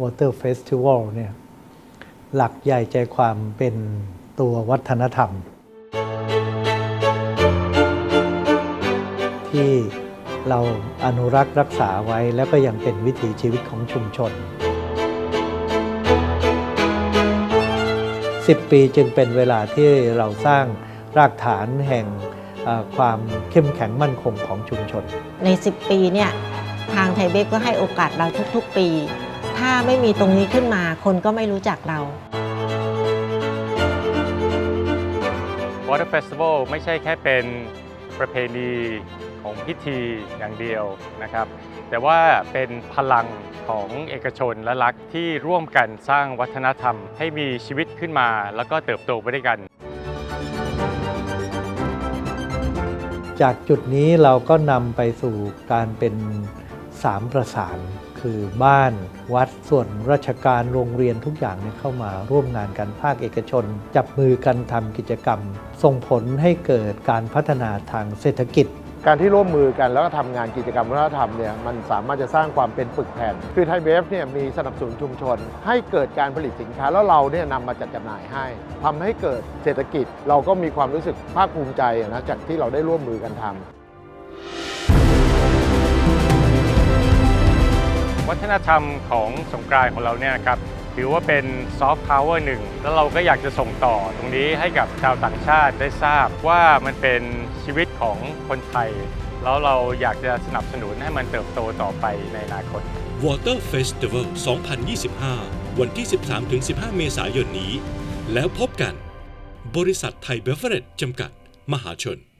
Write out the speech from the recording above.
Water Festival เนี่ยหลักใหญ่ใจความเป็นตัววัฒนธรรม ที่เราอนุรักษ์รักษาไว้แล้วก็ยังเป็นวิถีชีวิตของชุมชน 10 ปีจึงเป็นเวลาที่เราสร้างรากฐานแห่งความเข้มแข็งมั่นคงของชุมชน ใน 10 ปีเนี่ยทางไทยเบฟก็ให้โอกาสเราทุกๆ ปี ถ้าไม่มีตรงนี้ขึ้นมาคนก็ไม่รู้จักเรา Water Festival ไม่ใช่แค่เป็นประเพณีของพิธีอย่างเดียวนะครับ แต่ว่าเป็นพลังของเอกชนและรัฐที่ร่วมกันสร้างวัฒนธรรม ให้มีชีวิตขึ้นมา แล้วก็เติบโตไปด้วยกัน จากจุดนี้เราก็นำไปสู่การเป็นสามประสาน คือบ้านวัดส่วนราชการโรงเรียนทุกอย่างเนี่ยเข้ามาร่วมงานกันภาคเอกชน จับมือกันทำกิจกรรม ส่งผลให้เกิดการพัฒนาทางเศรษฐกิจการที่ร่วมมือกันแล้วก็ทำงานกิจกรรมวัฒนธรรมเนี่ยมันสามารถจะสร้างความเป็นปึกแผ่น คือไทยเบฟเนี่ยมีสนับสนุนชุมชน ให้เกิดการผลิตสินค้าแล้วเราเนี่ยนำมาจัดจำหน่ายให้ทำให้เกิดเศรษฐกิจเราก็มีความรู้สึกภาคภูมิใจนะจากที่เราได้ร่วมมือกันทำ ฒนธรรมของสงกรานต์ของเราเนี่ยครับถือว่าเป็นซอฟต์พาวเวอร์หนึ่งแล้วเราก็อยากจะส่งต่อตรงนี้ให้กับชาวต่างชาติได้ทราบว่ามันเป็นชีวิตของคนไทย แล้วเราอยากจะสนับสนุนให้มันเติบโตต่อไปในอนาคต Water Festival 2025 วันที่ 13-15 เมษายนนี้ แล้วพบกัน บริษัทไทยเบเวอเรจจำกัด มหาชน